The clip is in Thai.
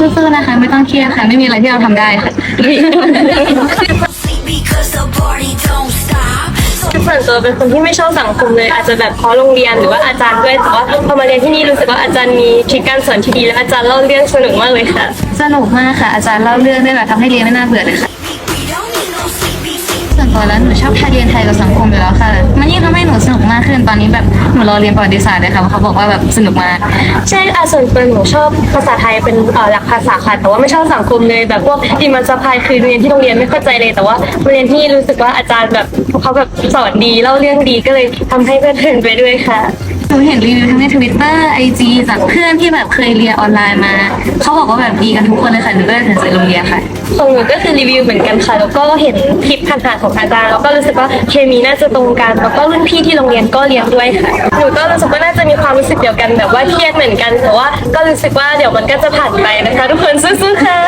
สู้ๆนะคะ ไม่ต้องเครียดค่ะ ไม่มีอะไรที่เราทำได้ค่ะ Sleep because the party don't stop. So ส่วนตัวเป็นคนที่ไม่ชอบสังคมเลย อาจจะแบบเพราะโรงเรียนหรือว่าอาจารย์ด้วยแต่ว่าพอมาเรียนที่นี่รู้สึกว่าอาจารย์มีทริคการสอนที่ดีและอาจารย์เล่าเรื่องสนุกมากเลยค่ะ สนุกมากค่ะ อาจารย์เล่าเรื่องได้แบบทำให้เรียนไม่น่าเบื่อเลยค่ะ we don't need no sleepy sleep. ส่วนตัวแล้วหนูชอบเรียนไทยกับสังคมอยู่แล้วค่ะ มันยิ่งทำให้หนูสนุกมากขึ้นตอนนี้แบบห นูรอเรียนประวัติศาสตร์เลยค่ะเพราะเขาบอกว่าแบบสนุกมาก ใช่อาส่วนตัวหนูชอบภาษาไทยเป็นเอ่อหลักภาษาค่ะแต่ว่าไม่ชอบสังคมเลยแบบพวกอิมันสะพายคือเรียนที่โรงเรียนไม่เข้าใจเลยแต่ว่าเรียนที่รู้สึกว่าอาจารย์แบบเขาแบบสอนดีเล่าเรื่องดีก็เลยทำให้เพื่อนเพลินไปด้วยค่ะ หนูเห็นรีวิวทั้งในทวิตเตอร์ไอจีจากเพื่อนที่แบบเคยเรียนออนไลน์มา เขาบอกว่าแบบดีกันทุกคนเลยค่ะหนูก็เลยตัดสินใจโรงเรียนค่ะของหนูก็คือรีวิวเหมือนกันค่ะ แล้วก็เห็นคลิปผ่านๆของอาจารย์แล้วก็รู้สึกว่าเคมีน่าจะตรงกันแล้วก็รุ่นพี่ที่โรงเรียนก็เรียนด้วยค่ะหนูก็รู้สึกว่าน่าจะมีความรู้สึกเดียวกันแบบว่าเครียดเหมือนกันแต่ว่าก็รู้สึกว่าเดี๋ยวมันก็จะผ่านไปนะคะ ทุกคนสู้ๆค่ะ